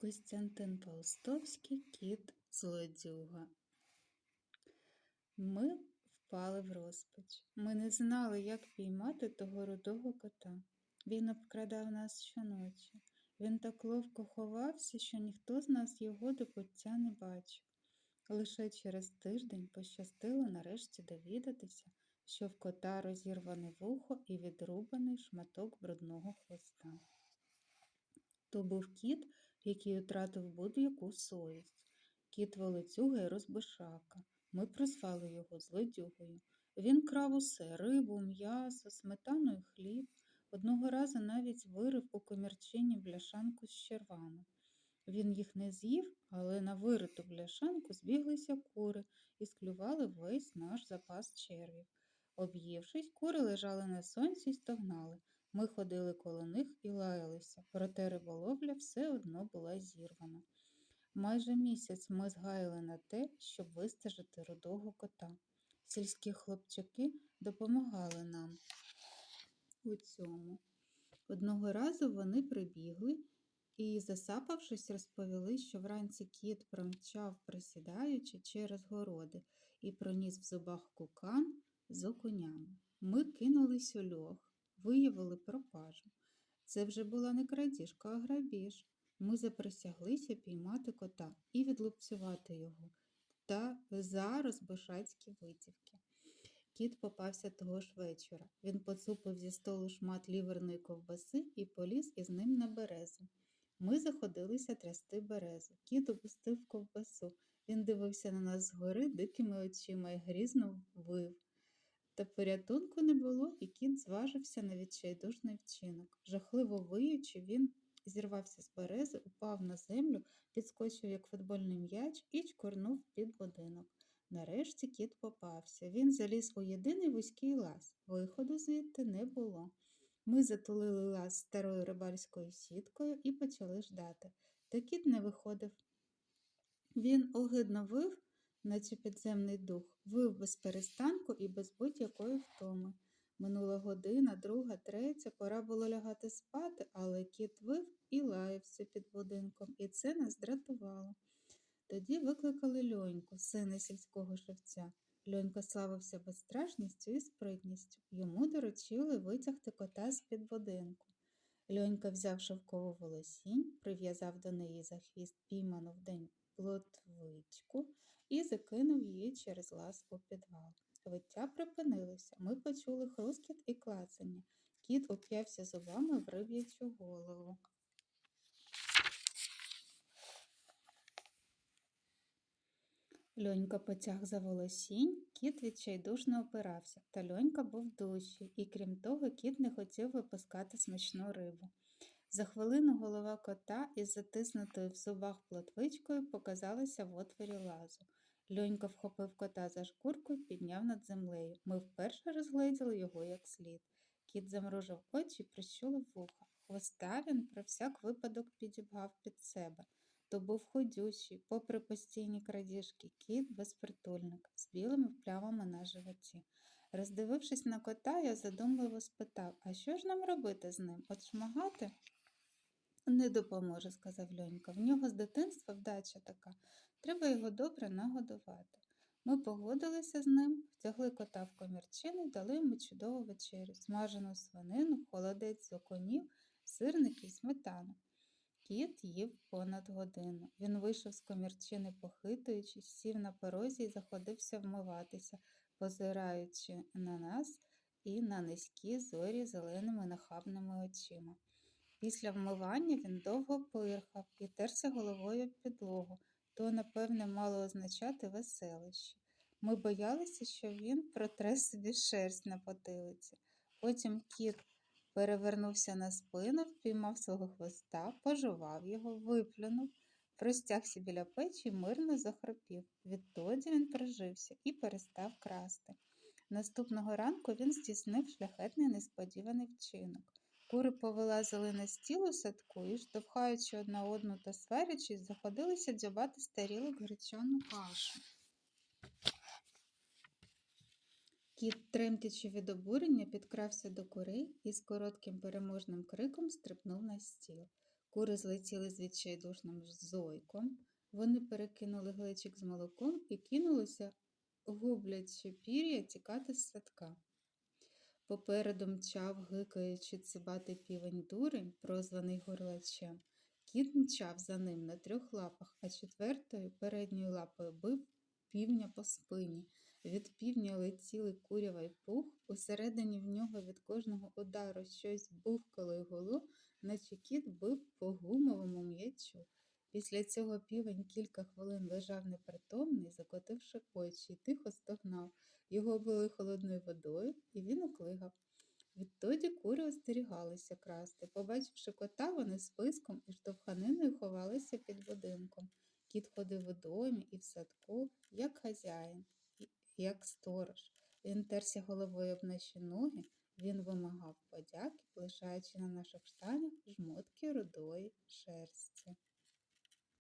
Костянтин Паустовський, кіт злодюга. Ми впали в розпач. Ми не знали, як піймати того рудого кота. Він обкрадав нас щоночі. Він так ловко ховався, що ніхто з нас його до пуття не бачив. Лише через тиждень пощастило нарешті довідатися, що в кота розірване вухо і відрубаний шматок брудного хвоста. То був кіт, який втратив будь-яку совість. Кіт волоцюга і розбишака. Ми прозвали його злодюгою. Він крав усе рибу, м'ясо, сметану і хліб. Одного разу навіть вирив у комірчині бляшанку з червами. Він їх не з'їв, але на вириту бляшанку збіглися кури і склювали весь наш запас червів. Об'ївшись, кури лежали на сонці й стогнали. Ми ходили коло них і лаялися, проте риболовля все одно була зірвана. Майже місяць ми згаяли на те, щоб вистежити рудого кота. Сільські хлопчаки допомагали нам у цьому. Одного разу вони прибігли і, засапавшись, розповіли, що вранці кіт промчав, присідаючи через городи, і проніс в зубах кукан з окунями. Ми кинулись у льох, виявили пропажу. Це вже була не крадіжка, а грабіж. Ми заприсяглися піймати кота і відлупцювати його та за розбишацькі витівки. Кіт попався того ж вечора. Він поцупив зі столу шмат ліверної ковбаси і поліз із ним на березу. Ми заходилися трясти березу. Кіт опустив ковбасу. Він дивився на нас згори дикими очима і грізно вив. Та порятунку не було, і кіт зважився на відчайдушний вчинок. Жахливо виючи, він зірвався з берези, упав на землю, підскочив, як футбольний м'яч, і чкорнув під будинок. Нарешті кіт попався. Він заліз у єдиний вузький лаз. Виходу звідти не було. Ми затулили лаз старою рибальською сіткою і почали ждати. Та кіт не виходив. Він огидно вив, наче підземний дух, вив без перестанку і без будь-якої втоми. Минула година, друга, третя, пора було лягати спати, але кіт вив і лаявся під будинком, і це нас дратувало. Тоді викликали льоньку, сина сільського шевця. Льонька славився безстрашністю і спритністю. Йому доручили витягти кота з-під будинку. Льонька взяв шовкову волосінь, прив'язав до неї за хвіст пійману вдень плотвичку і закинув її через лаз у підвал. Виття припинилося. Ми почули хрускіт і клацання. Кіт уп'явся зубами в риб'ячу голову. Льонька потяг за волосінь, кіт відчайдушно опирався, та льонька був дужчий, і крім того, кіт не хотів випускати смачну рибу. За хвилину голова кота із затиснутою в зубах плотвичкою показалася в отворі лазу. Льонька вхопив кота за шкурку і підняв над землею. Ми вперше розгледіли його як слід. Кіт замружив очі і прищулив вуха. Хвоста він про всяк випадок підібгав під себе. То був ходючий, попри постійні крадіжки, кіт безпритульник з білими плямами на животі. Роздивившись на кота, я задумливо спитав, а що ж нам робити з ним? От шмагати? Не допоможе, сказав Льонька. В нього з дитинства вдача така. Треба його добре нагодувати. Ми погодилися з ним, втягли кота в комірчину і дали йому чудову вечерю, смажену свинину, холодець з оконів, сирники і сметану. Кіт їв понад годину. Він вийшов з комірчини, похитуючись, сів на порозі і заходився вмиватися, позираючи на нас і на низькі зорі зеленими нахабними очима. Після вмивання він довго пирхав і терся головою підлогу, то, напевне, мало означати веселище. Ми боялися, що він протре собі шерсть на потилиці. Потім кіт перевернувся на спину, впіймав свого хвоста, пожував його, виплюнув, простягся біля печі і мирно захропів. Відтоді він прижився і перестав красти. Наступного ранку він здійснив шляхетний несподіваний вчинок. Кури повилазили на стіл у садку і, штовхаючи одна одну та сварячись, заходилися дзьобати з тарілок кашу. Кіт, тремтячи від обурення, підкрався до курей і з коротким переможним криком стрибнув на стіл. Кури злетіли з відчайдушним зойком. Вони перекинули глечик з молоком і кинулися, гублячи пір'я, тікати з садка. Попереду мчав, гикаючи цибатий півень дурень, прозваний горлачем. Кіт мчав за ним на трьох лапах, а четвертою передньою лапою бив півня по спині. Від півня летіли курява й пух, усередині в нього від кожного удару щось бухкало й гуло, наче кіт бив по гумовому м'ячу. Після цього півень кілька хвилин лежав непритомний, закотивши очі, і тихо стогнав. Його облили холодною водою, і він уклигав. Відтоді кури остерігалися красти. Побачивши кота, вони списком і штовханиною ховалися під будинком. Кіт ходив у домі і в садку, як хазяїн, як сторож. Він терся головою об наші ноги, він вимагав подяки, лишаючи на наших штанях жмотки рудої шерсті.